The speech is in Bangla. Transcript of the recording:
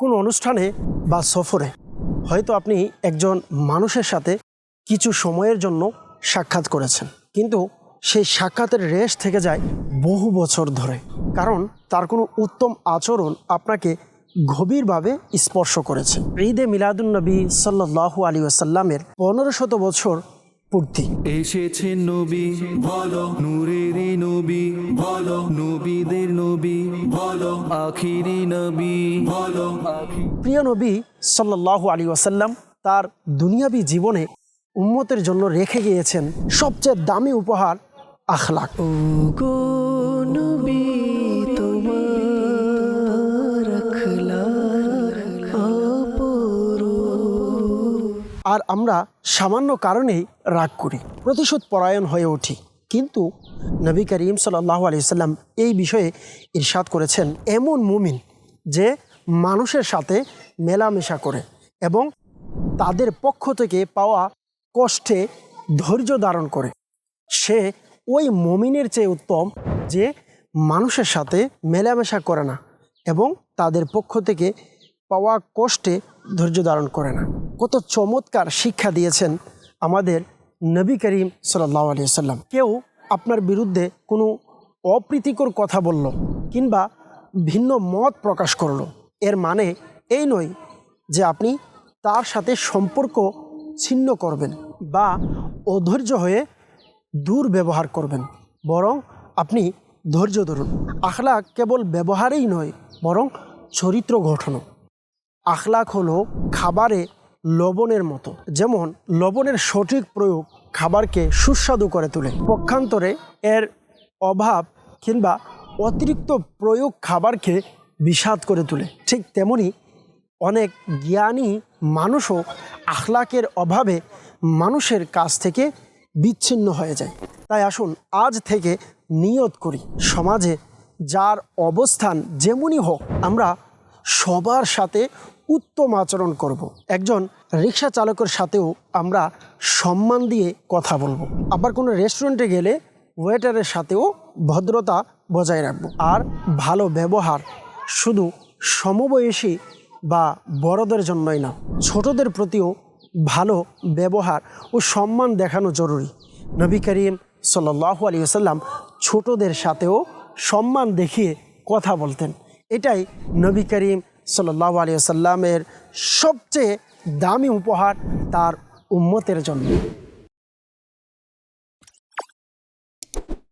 কোনো অনুষ্ঠানে বা সফরে হয়তো আপনি একজন মানুষের সাথে কিছু সময়ের জন্য সাক্ষাৎ করেছেন। কিন্তু সেই সাক্ষাতের রেশ থেকে যায় বহু বছর ধরে। কারণ তার কোনো উত্তম আচরণ আপনাকে গভীরভাবে স্পর্শ করেছে। ঈদে মিলাদুন্নবী সাল্লাহ আলী আসাল্লামের পনেরো শত বছর পূর্তি এসেছেন নবী বলো। নূরের নবী বলো। নবীদের নবী বলো। আখিরি নবী বলো। প্রিয় নবী সাল্লাহ আলী ওয়াসাল্লাম তার দুনিয়াবি জীবনে উম্মতের জন্য রেখে গিয়েছেন সবচেয়ে দামি উপহার আখলাক। গো নবী। আর আমরা সামান্য কারণেই রাগ করি, প্রতিশোধ পরায়ণ হয়ে উঠি। কিন্তু নবী করিম সাল্লাহ আলি সাল্লাম এই বিষয়ে ইরশাদ করেছেন এমন মুমিন যে মানুষের সাথে মেলামেশা করে এবং তাদের পক্ষ থেকে পাওয়া কষ্টে ধৈর্য ধারণ করে। সে ওই মমিনের চেয়ে উত্তম যে মানুষের সাথে মেলামেশা করে না এবং তাদের পক্ষ থেকে পাওয়া কষ্টে ধৈর্য ধারণ করে না। কত চমৎকার শিক্ষা দিয়েছেন আমাদের নবী করিম সাল্লাহ আলিয়া সাল্লাম কেউ আপনার বিরুদ্ধে কোনো অপ্রীতিকর কথা বলল কিংবা ভিন্ন মত প্রকাশ করল। এর মানে এই নয় যে আপনি তার সাথে সম্পর্ক ছিন্ন করবেন বা অধৈর্য হয়ে দুর্ব্যবহার করবেন। বরং আপনি ধৈর্য ধরুন। আখলাক কেবল ব্যবহারেই নয়, বরং চরিত্র গঠনও। আখলাক হলো খাবারে লবণের মতো। যেমন, লবণের সঠিক প্রয়োগ খাবারকে সুস্বাদু করে তোলে। পক্ষান্তরে এর অভাব কিংবা অতিরিক্ত প্রয়োগ খাবারকে বিষাদ করে তোলে। ঠিক তেমনি অনেক জ্ঞানী মানুষও আখলাকের অভাবে মানুষের কাছ থেকে বিচ্ছিন্ন হয়ে যায়। তাই আসুন, আজ থেকে নিয়ত করি, সমাজে যার অবস্থান যেমনই হোক, আমরা সবার সাথে উত্তম আচরণ করব। একজন রিক্সা চালকের সাথেও আমরা সম্মান দিয়ে কথা বলব। আবার কোনো রেস্টুরেন্টে গেলে ওয়েটারের সাথেও ভদ্রতা বজায় রাখব। আর ভালো ব্যবহার শুধু সমবয়সী বা বড়দের জন্যই না, ছোটদের প্রতিও ভালো ব্যবহার ও সম্মান দেখানো জরুরি। নবী করিম সাল্লাহু আলী আসাল্লাম ছোটদের সাথেও সম্মান দেখিয়ে কথা বলতেন। এটাই নবী করিম সাল্লাহ আলী আসাল্লামের সবচেয়ে দামি উপহার তার উম্মতের জন্য।